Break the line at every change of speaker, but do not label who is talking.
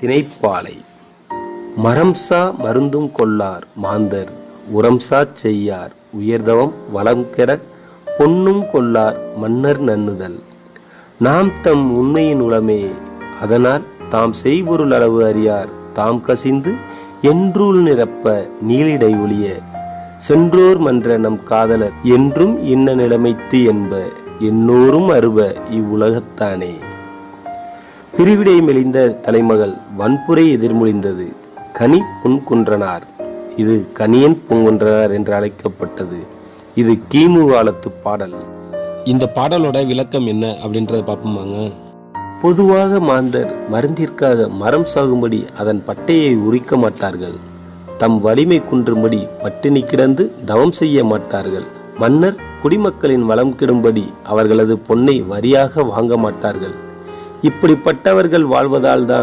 திணைப்பாலை. மரம்சா மருந்தும் கொள்ளார் மாந்தர் உரம்சா செய்யார் உயர்தவம் வளம் கெட பொன்னும் கொள்ளார் மன்னர் நன்னுதல். நாம் தம் உண்மையின் உளமே அதனால் தாம் செய்பொருள் அளவு அறியார் தாம் கசிந்து என்றுள் நிரப்ப நீலிடை ஒளிய சென்றோர் மன்ற நம் காதலர் என்றும் இன்ன நிலைமைத்து என்ப எண்ணோரும் அருவ இவ்வுலகத்தானே. பிரிவிடை மெலிந்த தலைமகள் வன்புரை எதிர்மொழிந்தது. கனி புன்குன்றனார். இது கனியன் பூங்குன்றனார் என்று அழைக்கப்பட்டது. இது கிமு காலத்து பாடல்.
இந்த பாடலோட விளக்கம் என்ன அப்படின்றத பார்ப்போமாங்க.
பொதுவாக மாந்தர் மருந்திற்காக மரம் சாகும்படி அதன் பட்டையை உரிக்க மாட்டார்கள். தம் வலிமை குன்றும்படி பட்டினி கிடந்து தவம் செய்ய மாட்டார்கள். மன்னர் குடிமக்களின் வளம் கெடும்படி அவர்களது பொன்னை வரியாக வாங்க மாட்டார்கள். இப்படிப்பட்டவர்கள் வாழ்வதால்தான்.